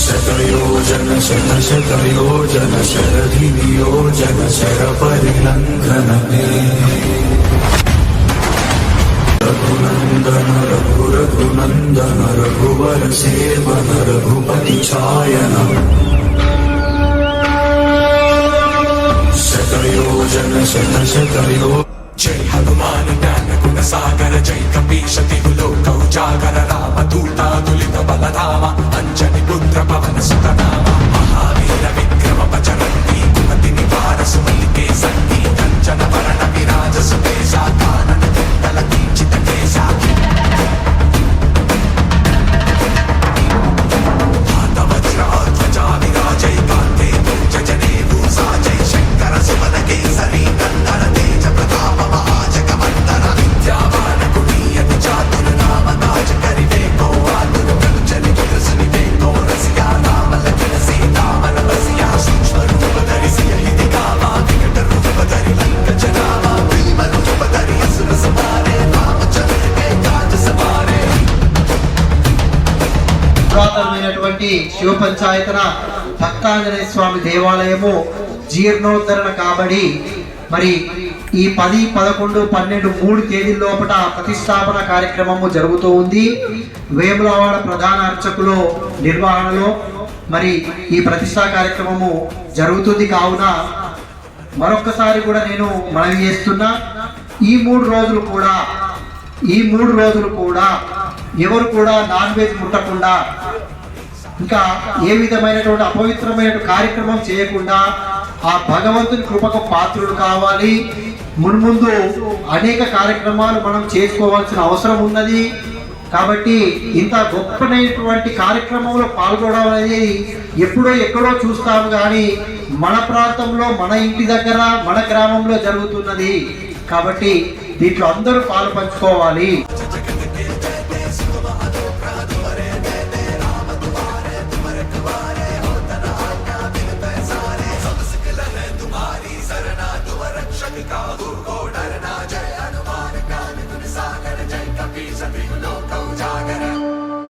शतयो जन शतयोजन जन शतधियोजन शरपरिलङ्घन रघुनन्दन रघुरघुनन्दन रघुवर रघुपति भुपतिछायनम् శరణ శరణ శరయో జై హనుమాన్ జ్ఞాన గుణ సాగర జై కపీశ తిహులో కౌజాగర రామ దూత దులిత బలధామ. పురాతనమైనటువంటి శివ పంచాయతన భక్తాంజనేయ స్వామి దేవాలయము జీర్ణోద్ధరణ కాబడి మరి ఈ పది పదకొండు పన్నెండు మూడు తేదీల లోపల ప్రతిష్టాపన కార్యక్రమము జరుగుతూ ఉంది. వేములవాడ ప్రధాన అర్చకులు నిర్వహణలో మరి ఈ ప్రతిష్టా కార్యక్రమము జరుగుతుంది కావున మరొక్కసారి కూడా నేను మనవి చేస్తున్నా. ఈ మూడు రోజులు కూడా ఈ మూడు రోజులు కూడా ఎవరు కూడా నాన్ వెజ్ ముట్టకుండా ఇంకా ఏ విధమైనటువంటి అపవిత్రమైన కార్యక్రమం చేయకుండా ఆ భగవంతుని కృపకు పాత్రుడు కావాలి. మున్ముందు అనేక కార్యక్రమాలు మనం చేసుకోవాల్సిన అవసరం ఉన్నది. కాబట్టి ఇంత గొప్పనైనటువంటి కార్యక్రమంలో పాల్గొనడం అనేది ఎప్పుడో ఎక్కడో చూస్తాము కానీ మన ప్రాంతంలో మన ఇంటి దగ్గర మన గ్రామంలో జరుగుతున్నది. కాబట్టి దీంట్లో అందరూ పాలు పంచుకోవాలి.